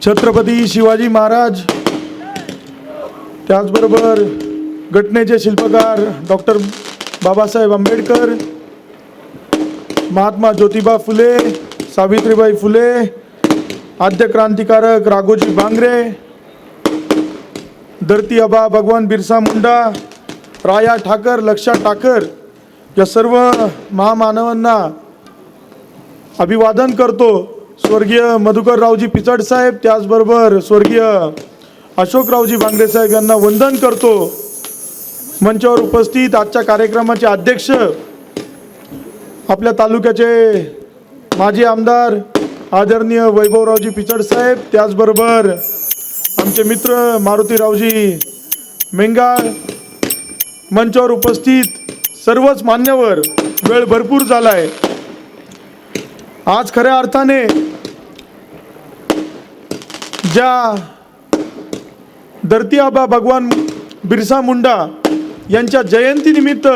छत्रपती शिवाजी महाराज त्याचबरोबर घटनेचे शिल्पकार डॉक्टर बाबासाहेब आंबेडकर महात्मा ज्योतिबा फुले सावित्रीबाई फुले आद्य क्रांतिकारक राघोजी बांगरे धरती आबा भगवान बिरसा मुंडा राया ठाकर लक्षा ठाकर या सर्व महामानवांना अभिवादन करतो. स्वर्गीय मधुकररावजी पिचड साहेब त्याचबरोबर स्वर्गीय अशोकरावजी बांगडे साहेब यांना वंदन करतो. मंचावर उपस्थित आजच्या कार्यक्रमाचे अध्यक्ष आपल्या तालुक्याचे माजी आमदार आदरणीय वैभवरावजी पिचड साहेब त्याचबरोबर आमचे मित्र मारुतीरावजी मेंगाळ मंचावर उपस्थित सर्वच मान्यवर वेळ भरपूर झाला आहे आज खऱ्या अर्थाने ज्या धरती आबा भगवान बिरसा मुंडा यांच्या जयंतीनिमित्त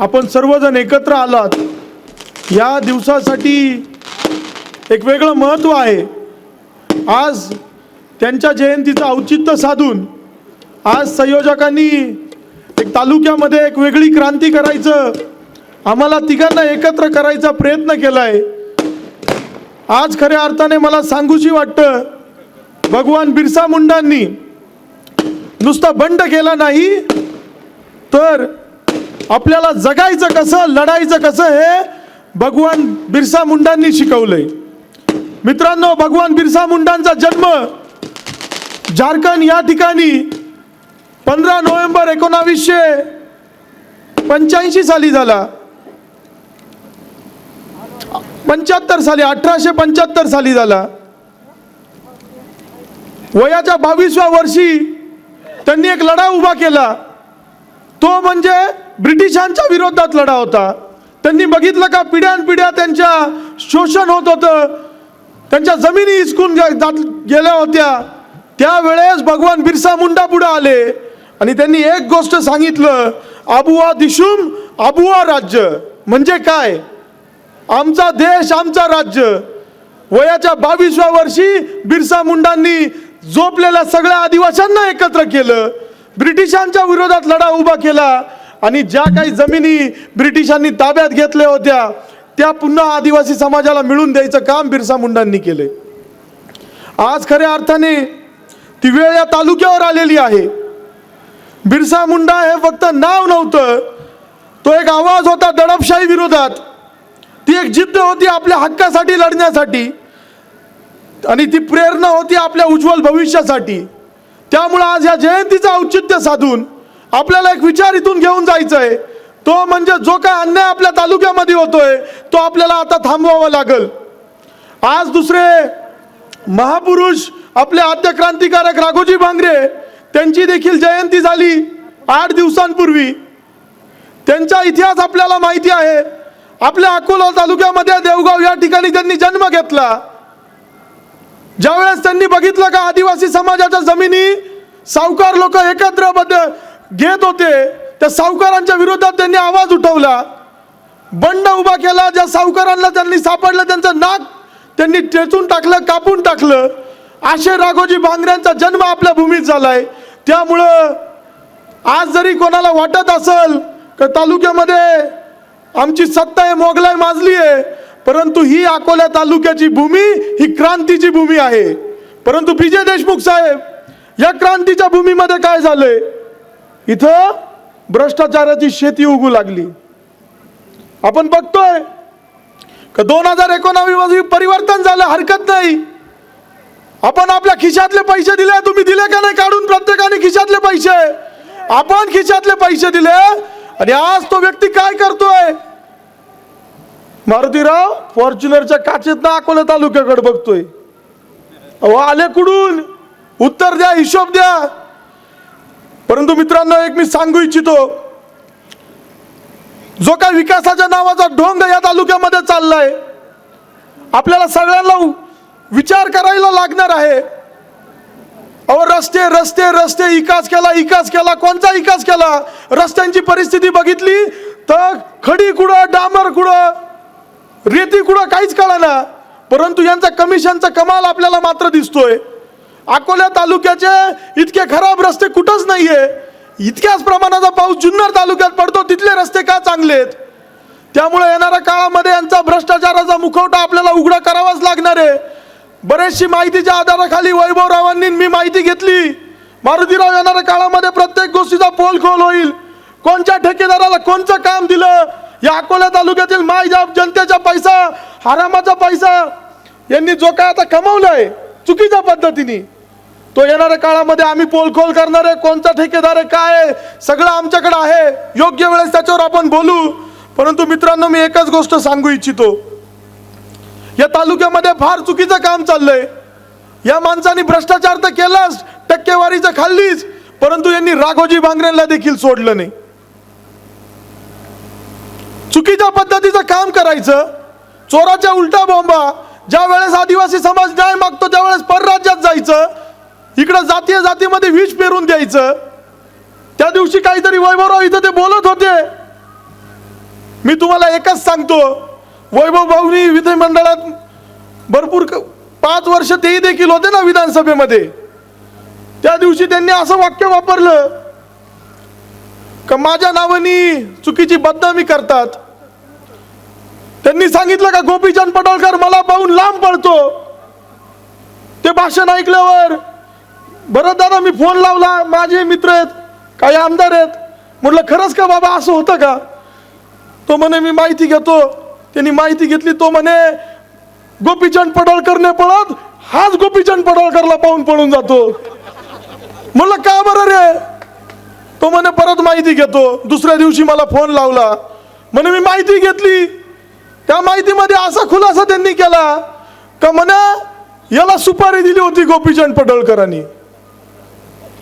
आपण सर्वजण एकत्र आलात. या दिवसासाठी एक वेगळं महत्त्व आहे. आज त्यांच्या जयंतीचं औचित्य साधून आज संयोजकांनी एक तालुक्यामध्ये एक वेगळी क्रांती करायचं आम्हाला तिघांना एकत्र करायचा प्रयत्न केला आहे आज खऱ्या अर्थाने मला सांगूशी वाटतं भगवान बिरसा मुंडांनी नुसता बंड केला नाही तर आपल्याला जगायचं कसं लढायचं कसं हे भगवान बिरसा मुंडांनी शिकवलंय. मित्रांनो भगवान बिरसा मुंडांचा जन्म झारखंड या ठिकाणी पंधरा नोव्हेंबर एकोणावीसशे पंच्याऐंशी साली झाला. पंच्याहत्तर साली अठराशे पंच्याहत्तर साली झाला. वयाच्या बावीसव्या वर्षी त्यांनी एक लढा उभा केला. तो म्हणजे ब्रिटिशांच्या विरोधात लढा होता. त्यांनी बघितलं का पिढ्यानपिढ्या त्यांच्या शोषण होत होतं. त्यांच्या जमिनी हिसकून जात- गेल्या होत्या. त्यावेळेस भगवान बिरसा मुंडा पुढे आले आणि त्यांनी एक गोष्ट सांगितलं आबुवा दिशुम आबुवा राज्य. म्हणजे काय? आमचा देश आमचा राज्य. वयाच्या बावीसव्या वर्षी बिरसा मुंडांनी झोपलेल्या सगळ्या आदिवाशांना एकत्र केलं. ब्रिटिशांच्या विरोधात लढा उभा केला आणि ज्या काही जमिनी ब्रिटिशांनी ताब्यात घेतल्या होत्या त्या पुन्हा आदिवासी समाजाला मिळून द्यायचं काम बिरसा मुंडांनी केले आज खऱ्या अर्थाने ती वेळ या तालुक्यावर आलेली आहे. बिरसा मुंडा हे फक्त नाव नव्हतं तो एक आवाज होता दडपशाही विरोधात. ती एक जिद्द होती आपल्या हक्कासाठी लढण्यासाठी. आणि ती प्रेरणा होती आपल्या उज्ज्वल भविष्यासाठी. त्यामुळं आज या जयंतीचं औचित्य साधून आपल्याला एक विचार इथून घेऊन जायचं आहे तो म्हणजे जो काय अन्याय आपल्या तालुक्यामध्ये होतोय तो आपल्याला आता थांबवावा लागल. आज दुसरे महापुरुष आपले आद्य क्रांतिकारक राघोजी भांगरे त्यांची देखील जयंती झाली आठ दिवसांपूर्वी. त्यांचा इतिहास आपल्याला माहिती आहे. आपल्या अकोला तालुक्यामध्ये देवगाव या ठिकाणी त्यांनी जन्म घेतला. ज्यावेळेस त्यांनी बघितलं का आदिवासी समाजाच्या जमिनी सावकार लोक एकत्र बद्द घेत होते त्या सावकारांच्या विरोधात त्यांनी आवाज उठवला. बंड उभा केला ज्या सावकारांना त्यांनी सापडलं त्यांचं नाक त्यांनी टेचून टाकलं कापून टाकलं. असे राघोजी भांगऱ्यांचा जन्म आपल्या भूमीत झालाय. त्यामुळं आज जरी कोणाला वाटत असल का तालुक्यामध्ये आमची सत्ता आहे मोगलाई माजली आहे परंतु ही अकोला तालुक्याची भूमी ही क्रांतीची भूमी आहे. परंतु विजय देशमुख साहेब या क्रांतीच्या भूमीमध्ये काय झालंय? इथं भ्रष्टाचाराची शेती उगू लागली. आपण बघतोय का दोन हजार एकोणावीसमध्ये परिवर्तन झालं हरकत नाही. आपण आपल्या खिशातले पैसे दिले तुम्ही दिले का नाही काढून? प्रत्येकाने खिशातले पैसे. आपण खिशातले पैसे दिले आणि आज तो व्यक्ती काय करतोय? मारुतीराव फॉर्च्युनरच्या काचेत ना अकोला तालुक्याकडे बघतोय. अहो आले कुडून उत्तर द्या हिशोब द्या. परंतु मित्रांनो एक मी सांगू इच्छितो. जो काय विकासाच्या नावाचा ढोंग या तालुक्यामध्ये चाललाय आपल्याला सगळ्यांना विचार करायला लागणार आहे. अहो रस्ते रस्ते रस्ते विकास केला विकास केला कोणता विकास केला? रस्त्यांची परिस्थिती बघितली तर खडी कुठं डांबर कुडं रेती कुठं काहीच कळना परंतु यांचा कमिशनचा कमाल आपल्याला मात्र दिसतोय. अकोल्या तालुक्याचे इतके खराब रस्ते कुठंच नाहीये. इतक्याच प्रमाणाचा पाऊस जुन्नर तालुक्यात पडतो तिथले रस्ते का चांगले आहेत? त्यामुळे येणाऱ्या काळामध्ये यांचा भ्रष्टाचाराचा मुखवटा आपल्याला उघडा करावाच लागणार आहे. बरेचशी माहितीच्या आधाराखाली वैभवरावांनी मी माहिती घेतली. मारुतीराव येणाऱ्या काळामध्ये प्रत्येक गोष्टीचा पोल खोल होईल. कोणत्या ठेकेदाराला कोणचं काम दिलं? या अकोला तालुक्यातील माय जनतेचा पैसा हरामाचा पैसा यांनी जो काय आता कमवलाय चुकीच्या पद्धतीने तो येणाऱ्या काळामध्ये आम्ही पोलखोल करणार आहे कोणता ठेकेदार आहे काय आहे, सगळं आमच्याकडे आहे योग्य वेळेस त्याच्यावर आपण बोलू. परंतु मित्रांनो मी एकच गोष्ट सांगू इच्छितो. या तालुक्यामध्ये फार चुकीचं काम चाललंय. या माणसाने भ्रष्टाचार तर केलाच टक्केवारीचं खाल्लीच परंतु यांनी राघोजी भांगरेला देखील सोडलं नाही. चुकीच्या पद्धतीचं काम करायचं. चोराच्या उलटा बॉम्बा ज्या वेळेस आदिवासी समाज न्याय मागतो त्यावेळेस परराज्यात जायचं. इकडं जातीय जातीमध्ये विष पेरून द्यायचं. त्या दिवशी काहीतरी वैभवराव इथं ते बोलत होते. मी तुम्हाला एकच सांगतो. वैभव भाऊनी विधिमंडळात भरपूर क- पाच वर्ष तेही देखील होते ना विधानसभेमध्ये. त्या दिवशी त्यांनी असं वाक्य वापरलं. का माझ्या नावानी चुकीची बदनामी करतात? त्यांनी सांगितलं का गोपीचंद पडोळकर मला पाहून लांब पडतो. ते भाषण ऐकल्यावर बरं दादा मी फोन लावला माझे मित्र आहेत काही आमदार आहेत. म्हटलं खरंच का बाबा असं होतं का? तो म्हणे मी माहिती घेतो. त्यांनी माहिती घेतली तो म्हणे गोपीचंद पडोळकरने पळत हाच गोपीचंद पडोळकरला पाहून पळून जातो. म्हणलं का बरं रे? तो म्हणे परत माहिती घेतो. दुसऱ्या दिवशी मला फोन लावला. म्हणे मी माहिती घेतली. त्या माहितीमध्ये असा खुलासा त्यांनी केला का म्हणा याला सुपारी दिली होती गोपीचंद पडळकरांनी.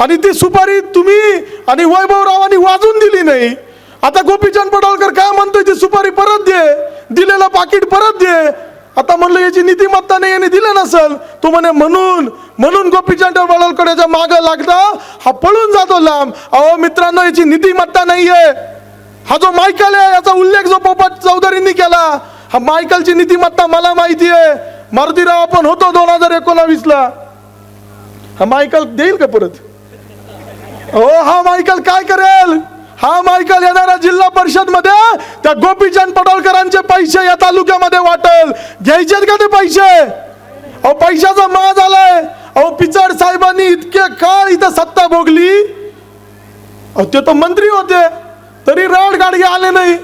आणि ती सुपारी तुम्ही आणि वैभवरावांनी वाजून दिली नाही. आता गोपीचंद पडळकर काय म्हणतोय ती सुपारी परत दे दिलेलं पाकिट परत दे आता म्हणलं याची नीतिमत्ता नाही याने दिलं नसल. तू म्हणे म्हणून म्हणून गोपीचंद पडळकरच्या माग लागता हा पळून जातो लांब. अहो मित्रांनो याची नीतिमत्ता नाहीये. हा जो मायकल आहे याचा उल्लेख जो पोपट चौधरींनी केला हा मायकलची नीतिमत्ता मला माहिती आहे मारुतीराव आपण होतो दोन हजार एकोणावीस ला हा मायकल देईल का परत? हो हा मायकल काय करेल? हा मायकल येणाऱ्या जिल्हा परिषदमध्ये त्या गोपीचंद पडोळकरांचे पैसे या तालुक्यामध्ये वाटल. घ्यायचेत का ते पैसे? अहो पैशाचा माज आलाय अहो पिचड साहेबांनी इतके काळ इथं सत्ता भोगली. अहो ते तर मंत्री होते. तरी राड गाडगे आले नाही.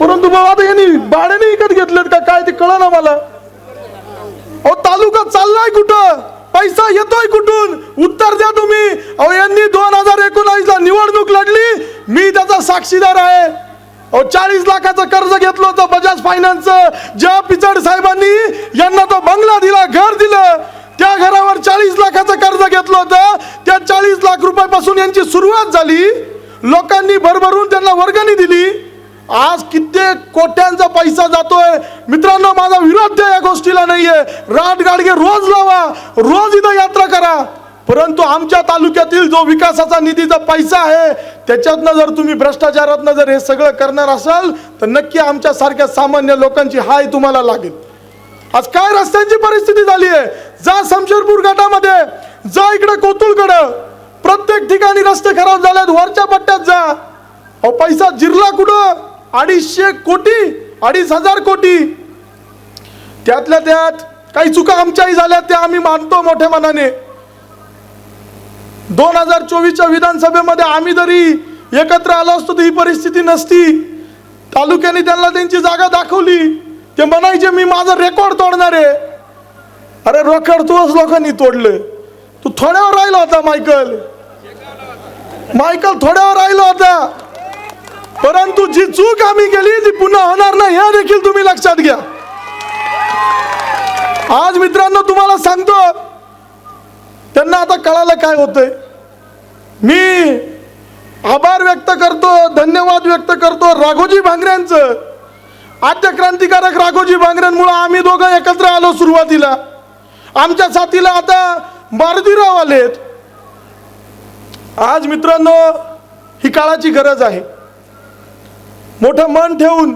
परंतु बाबा आता यांनी भाड्याने विकत घेतलेत का? काय ते कळ ना मला. अहो तालुका चाललाय कुठं? पैसा येतोय कुठून? उत्तर द्या तुम्ही. अहो यांनी दोन हजार एकोणावीस ला निवडणूक लढली. मी त्याचा साक्षीदार आहे. अहो चाळीस लाखाचं कर्ज घेतलं होतं बजाज फायनान्स ज्या पिचड साहेबांनी यांना तो बंगला दिला घर दिलं त्या घरावर चाळीस लाखाचं कर्ज घेतलं होतं. त्या चाळीस लाख रुपयापासून यांची सुरुवात झाली. लोकांनी भरभरून त्यांना वर्गणी दिली. आज कित्येक कोट्यांचा पैसा जातोय. मित्रांनो माझा विरोध या गोष्टीला नाहीये. राट गाडगे रोज लावा रोज इथं यात्रा करा. परंतु आमच्या तालुक्यातील जो विकासाचा निधीचा पैसा आहे त्याच्यातनं जर तुम्ही भ्रष्टाचारातनं जर हे सगळं करणार असाल तर नक्की आमच्या सारख्या सामान्य लोकांची हाय तुम्हाला लागेल. आज काय रस्त्यांची परिस्थिती झाली आहे? जा शमशेरपूर गटामध्ये जा इकडे कोतुळकडं प्रत्येक ठिकाणी रस्ते खराब झालेत वरच्या पट्ट्यात जा. अहो पैसा जिरला कुठं? अडीचशे कोटी अडीच हजार कोटी. त्यातल्या त्यात काही चुका आमच्याही झाल्या त्या आम्ही मानतो मोठ्या मनाने. दोन हजार चोवीसच्या विधानसभेमध्ये आम्ही जरी एकत्र आलो असतो तर ही परिस्थिती नसती. तालुक्याने त्यांना त्यांची जागा दाखवली. ते म्हणायचे मी माझं रेकॉर्ड तोडणार. आहे अरे रेकॉर्ड तूच लोकांनी तोडलं. तू थोड्यावर राहिला होता मायकल. मायकल थोड्यावर राहिला होता. परंतु जी चूक आम्ही केली ती पुन्हा होणार नाही. हे देखील तुम्ही लक्षात घ्या. आज मित्रांनो तुम्हाला सांगतो त्यांना आता कळालं काय होतंय. मी आभार व्यक्त करतो धन्यवाद व्यक्त करतो राघोजी भांगऱ्यांचं. आद्य क्रांतिकारक राघोजी भांगऱ्यांमुळे आम्ही दोघं एकत्र आलो सुरुवातीला. आमच्या साथीला आता मारुतीराव आलेत. आज मित्रांनो ही काळाची गरज आहे. मोठं मन ठेवून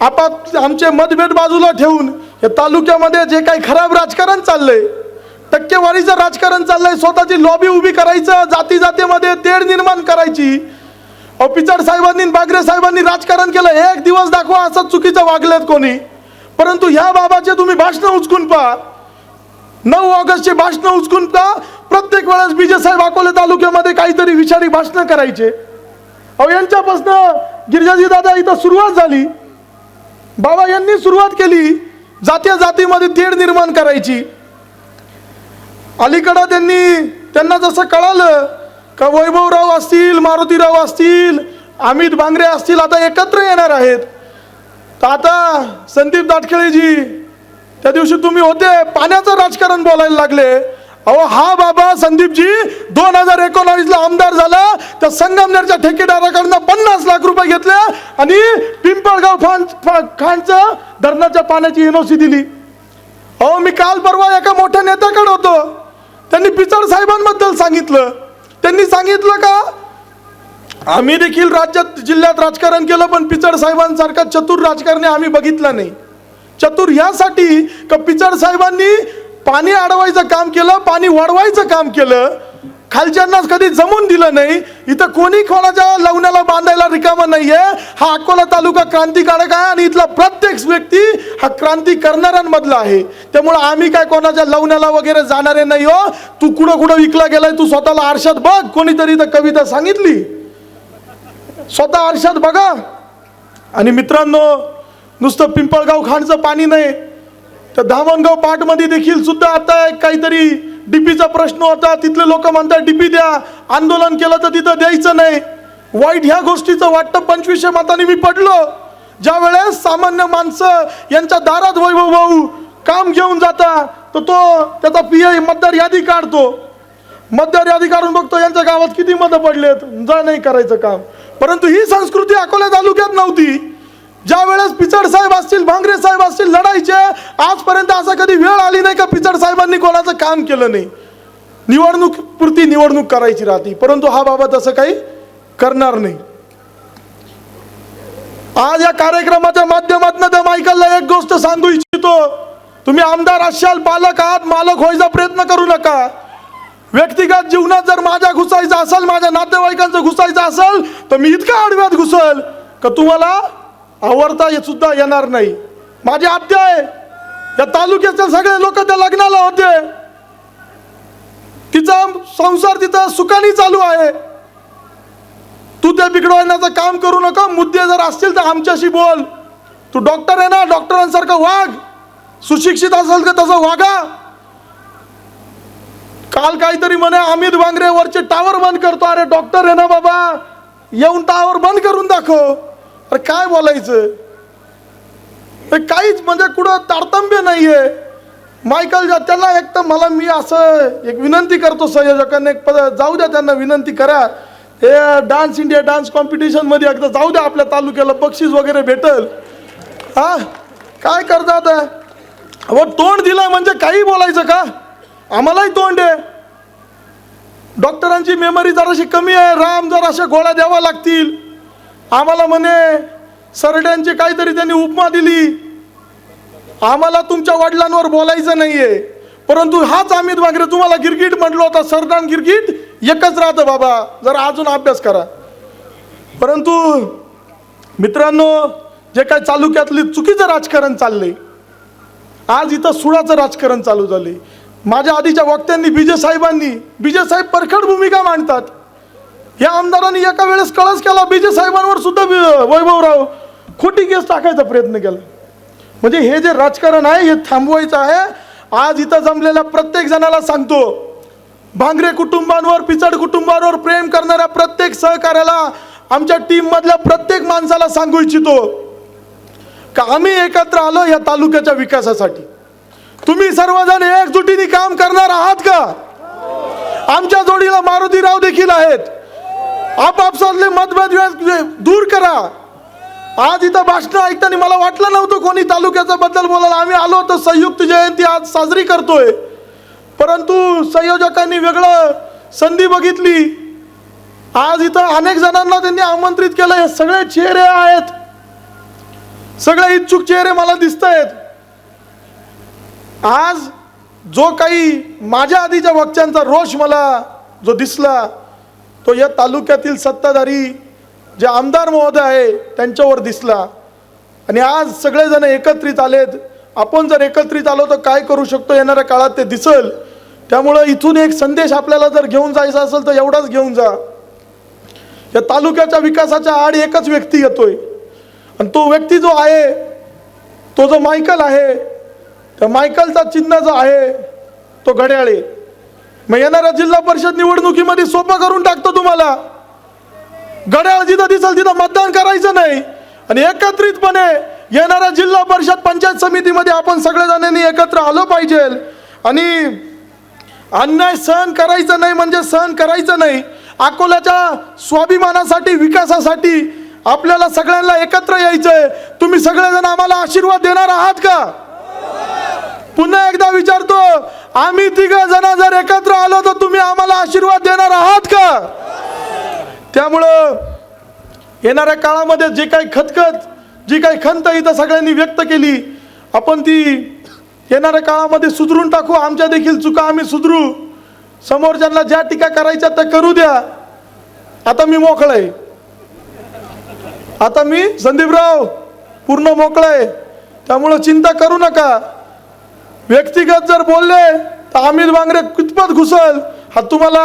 आपाप आमचे मतभेद बाजूला ठेवून या तालुक्यामध्ये जे काही खराब राजकारण चाललंय टक्केवारीचं राजकारण चाललंय स्वतःची लॉबी उभी करायचं जाती जातीमध्ये तेढ निर्माण करायची. पिचड साहेबांनी बागरे साहेबांनी राजकारण केलं एक दिवस दाखवा असं चुकीचं वागलेत कोणी. परंतु ह्या बाबाचे तुम्ही भाषणं उचकून पहा. नऊ ऑगस्टचे भाषणं उचकून पहा. प्रत्येक वेळेस बीजे साहेब अकोले तालुक्यामध्ये काहीतरी विषारी भाषणं करायचे. अहो यांच्यापासनं गिरिजाजी दादा इथं सुरुवात झाली. बाबा यांनी सुरुवात केली जातीय जातीमध्ये तेढ निर्माण करायची. अलीकडं त्यांनी त्यांना जसं कळालं का वैभवराव असतील मारुतीराव असतील अमित बांगरे असतील आता एकत्र येणार आहेत. तर आता संदीप दाटखेळेजी त्या दिवशी तुम्ही होते पाण्याचं राजकारण बोलायला लागले. अहो हा बाबा संदीपजी दोन हजार एकोणावीसला आमदार झाला त्या संगमनेरच्या ठेकेदाराकडनं पन्नास लाख रुपये घेतले आणि पिंपळगाव फान खानचं धरणाच्या पाण्याची एनओसी दिली. अहो मी काल परवा एका मोठ्या नेत्याकडे होतो. त्यांनी पिचड साहेबांबद्दल सांगितलं. त्यांनी सांगितलं का आम्ही देखील राज्यात जिल्ह्यात राजकारण केलं पण पिचड साहेबांसारखा चतुर राजकारणी आम्ही बघितलं नाही. चतुर यासाठी का पिचड साहेबांनी पाणी अडवायचं काम केलं पाणी वाढवायचं काम केलं खालच्यांनाच कधी जमून दिलं नाही. इथं कोणी कोणाच्या लवण्याला बांधायला रिकामा नाहीये. हा अकोला तालुका क्रांतिकारक आहे आणि इथला प्रत्येक व्यक्ती हा क्रांती करणाऱ्यांमधला आहे. त्यामुळे आम्ही काय कोणाच्या लवण्याला वगैरे जाणारे नाही हो. तू कुठं कुठं विकला गेलाय तू स्वतःला आरशात बघ. कोणीतरी इथं कविता सांगितली. स्वतः आरशात बघा. आणि मित्रांनो नुसतं पिंपळगाव खाणचं पाणी नाही. तर धामणगाव पाठमध्ये देखील सुद्धा आता काहीतरी डीपीचा प्रश्न होता. तिथले लोक म्हणतात डीपी द्या आंदोलन केलं तर तिथं द्यायचं नाही. वाईट ह्या गोष्टीचं वाटतं पंचवीसशे मतांनी मी पडलो. ज्या वेळेस सामान्य माणसं यांच्या दारात वैभव भाऊ काम घेऊन जाता तर तो त्याचा पी आय मतदार यादी काढतो. मतदार यादी काढून बघतो यांच्या गावात किती मतं पडलेत? जा नाही करायचं काम. परंतु ही संस्कृती अकोला तालुक्यात नव्हती. ज्या वेळेस पिचड साहेब असतील भांगरे साहेब असतील लढायचे आजपर्यंत असं कधी वेळ आली नाही का पिचड साहेबांनी कोणाचं काम केलं नाही? निवडणूक पुरती निवडणूक करायची राहती परंतु हा बाबा तसं काही करणार नाही. आज या कार्यक्रमाच्या माध्यमातून त्या मायकलला एक गोष्ट सांगू इच्छितो. तुम्ही आमदार असाल पालक आहात मालक व्हायचा प्रयत्न करू नका. व्यक्तिगत जीवनात जर माझ्या घुसायचं असेल माझ्या नातेवाईकांचं घुसायचं असेल तर मी इतका आडव्यात घुसल का तुम्हाला आवडता हे सुद्धा येणार नाही. माझी आत्या आहे. या तालुक्याचे सगळे लोक त्या लग्नाला होते. तिचा संसार तिचा सुखाने चालू आहे. तू ते बिघडवण्याचं काम करू नका. मुद्दे जर असतील तर आमच्याशी बोल. तू डॉक्टर आहे ना डॉक्टरांसारखं वाघ सुशिक्षित असेल तर तसं वागा. काल काहीतरी म्हणे अमित वांगरे वरचे टावर बंद करतो. अरे डॉक्टर आहे ना बाबा. येऊन टावर बंद करून दाखव. अरे काय बोलायचं? काहीच म्हणजे कुठं तारतम्य नाहीये. मायकल जा- त्यांना एक तर मला मी असं एक विनंती करतो संयोजकांना एक पद जाऊ द्या त्यांना विनंती करा. हे डान्स इंडिया डान्स कॉम्पिटिशनमध्ये एकदा जाऊ द्या आपल्या तालुक्याला बक्षीस वगैरे भेटल. हा? काय करतात अहो तोंड दिलं म्हणजे काही बोलायचं का? आम्हालाही तोंड आहे. डॉक्टरांची मेमरी जराशी कमी आहे राम जराशा गोळ्या द्यावा लागतील. आम्हाला म्हणे सरड्यांची काहीतरी त्यांनी उपमा दिली. आम्हाला तुमच्या वडिलांवर बोलायचं नाहीये. परंतु हाच अमित वागरे तुम्हाला गिरगिट म्हटलं होता सरदान गिरगिट एकच राहतं बाबा. जरा अजून अभ्यास करा. परंतु मित्रांनो जे काय चालुक्यातली चुकीचं राजकारण चाललंय आज इथं सुडाचं राजकारण चालू झाले माझ्या आधीच्या वक्त्यांनी बीजे साहेबांनी बीजे साहेब परखड भूमिका मांडतात. या आमदारांनी एका वेळेस कळस केला बीजे साहेबांवर सुद्धा वि- वैभवराव खोटी केस टाकायचा प्रयत्न केला. म्हणजे हे जे राजकारण आहे हे थांबवायचं आहे. आज इथं जमलेल्या प्रत्येक जणाला सांगतो भांगरे कुटुंबांवर पिचड कुटुंबांवर प्रेम करणाऱ्या प्रत्येक सहकार्याला आमच्या टीम मधल्या प्रत्येक माणसाला सांगू इच्छितो का आम्ही एकत्र आलो या तालुक्याच्या विकासासाठी. तुम्ही सर्वजण एकजुटीने काम करणार आहात का? आमच्या जोडीला मारुतीराव देखील आहेत. आपापसातले मतभेद वे- दूर करा. आज इथं भाषण ऐकताना मला वाटलं नव्हतं कोणी तालुक्याच्या बद्दल बोलायला. आम्ही आलो तर संयुक्त जयंती आज साजरी करतोय. परंतु संयोजकांनी वेगळं संधी बघितली. आज इथं अनेक जणांना त्यांनी आमंत्रित केलं हे सगळे चेहरे आहेत. सगळे इच्छुक चेहरे मला दिसत आहेत आज जो काही माझ्या आधीच्या वक्त्यांचा रोष मला जो दिसला तो या तालुक्यातील सत्ताधारी जे आमदार महोदय आहे त्यांच्यावर दिसला. आणि आज सगळेजण एकत्रित आलेत. आपण जर एकत्रित आलो तर काय करू शकतो येणाऱ्या काळात ते दिसल. त्यामुळं इथून एक संदेश आपल्याला जर घेऊन जायचा असेल तर एवढाच घेऊन जा. या तालुक्याच्या विकासाच्या आड एकच व्यक्ती येतोय. आणि तो व्यक्ती जो आहे तो जो मायकल आहे त्या मायकलचा चिन्ह जो आहे तो घड्याळे. मग येणाऱ्या जिल्हा परिषद निवडणुकीमध्ये सोपं करून टाकतो तुम्हाला. घड्याळ जिथं दिसल तिथं मतदान करायचं नाही. आणि एकत्रितपणे येणाऱ्या जिल्हा परिषद पंचायत समितीमध्ये आपण सगळेजणांनी एकत्र आलो पाहिजे. आणि अन्याय सहन करायचं नाही म्हणजे सहन करायचं नाही. अकोल्याच्या स्वाभिमानासाठी विकासासाठी आपल्याला सगळ्यांना एकत्र यायचं आहे तुम्ही सगळेजण आम्हाला आशीर्वाद देणार आहात का? पुन्हा एकदा विचारतो आम्ही तिघ जण जर एकत्र आलो तर तुम्ही आम्हाला आशीर्वाद देणार आहात का? त्यामुळं येणाऱ्या काळामध्ये जे काही खतखत जी काही खंत इथं सगळ्यांनी व्यक्त केली आपण ती येणाऱ्या काळामध्ये सुधरून टाकू आमच्या देखील चुका आम्ही सुधरू. समोरच्यांना ज्या टीका करायच्या त्या करू द्या. आता मी मोकळं आहे आता मी संदीपराव पूर्ण मोकळं आहे त्यामुळं चिंता करू नका. व्यक्तिगत जर बोलले तर अमित बांगरे कितपत घुसल? हा तुम्हाला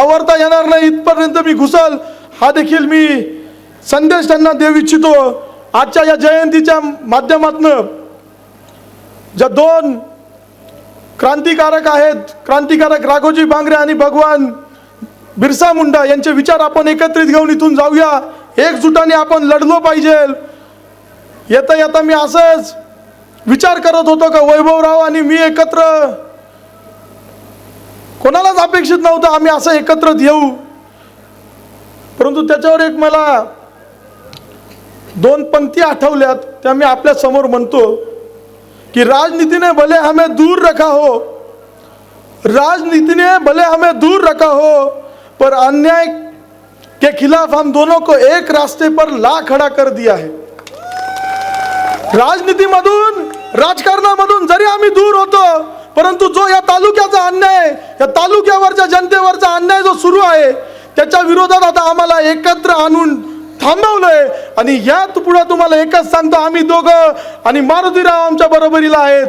आवडता येणार नाही इथपर्यंत मी घुसल. हा देखील मी संदेश त्यांना देऊ इच्छितो. आजच्या या जयंतीच्या माध्यमातनं ज्या दोन क्रांतिकारक आहेत क्रांतिकारक राघोजी बांगरे आणि भगवान बिरसा मुंडा यांचे विचार आपण एकत्रित घेऊन इथून जाऊया. एकजुटाने आपण लढलो पाहिजे. येता येता मी असंच विचार करत होतो का वैभवराव आणि मी एकत्र? कोणालाच अपेक्षित नव्हतं आम्ही असं एकत्र येऊ. परंतु त्याच्यावर एक मला दोन पंक्ती आठवल्यात त्या मी आपल्यासमोर म्हणतो कि राजनीति ने भले हमें दूर रखा हो राजनीति ने भले हमें दूर रखा हो पर अन्याय के खिलाफ हम दोनों को एक रास्ते पर ला खड़ा कर दिया है। राजनीतीमधून राजकारणामधून जरी आम्ही दूर होतो परंतु जो या तालुक्याचा अन्याय या तालुक्यावरच्या जनतेवरचा अन्याय जो सुरू आहे त्याच्या विरोधात आता आम्हाला एकत्र आणून थांबवलंय. आणि यात पुढे तुम्हाला एकच सांगतो आम्ही दोघं आणि मारुतीराव आमच्या बरोबरीला आहेत.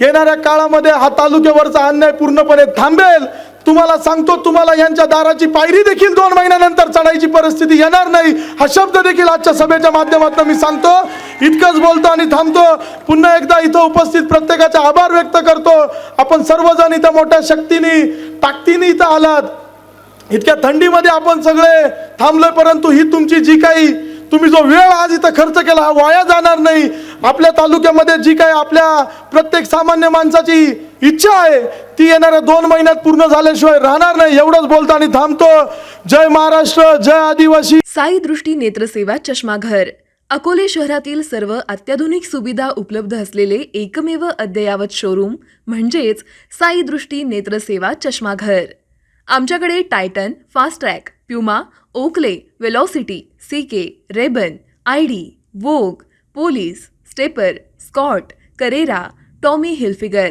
येणाऱ्या काळामध्ये हा तालुक्यावरचा अन्याय पूर्णपणे थांबेल. तुम्हाला सांगतो तुम्हाला यांच्या दाराची पायरी देखील दोन महिन्यानंतर चढायची परिस्थिती येणार नाही. हा शब्द देखील आजच्या सभेच्या माध्यमातून मी सांगतो. इतकंच बोलतो आणि थांबतो. पुन्हा एकदा इथं उपस्थित प्रत्येकाचे आभार व्यक्त करतो. आपण सर्वजण इथं मोठ्या शक्तीने ताकदीने इथं आलात. इतक्या थंडीमध्ये आपण सगळे थांबलोय परंतु ही तुमची जी काही तुम्ही जो वेळ आज इथं खर्च केला हा वाया जाणार नाही. आपल्या तालुक्यामध्ये जी काही आपल्या प्रत्येक सामान्य माणसाची इच्छा आहे. ती येणाऱ्या दोन महिन्यात पूर्ण झाल्याशिवाय राहणार नाही. एवढंच बोलताना थांबतो. जय महाराष्ट्र जय आदिवासी. साई दृष्टी नेत्रसेवा चष्माघर. अकोले शहरातील सर्व अत्याधुनिक सुविधा उपलब्ध असलेले एकमेव अद्ययावत शोरूम म्हणजेच साई दृष्टी नेत्रसेवा चष्माघर. आमच्याकडे Titan Fastrack Puma Oakley Velocity C K Ray Ban I D Vogue Police Stepper Scott Carrera Tommy Hilfiger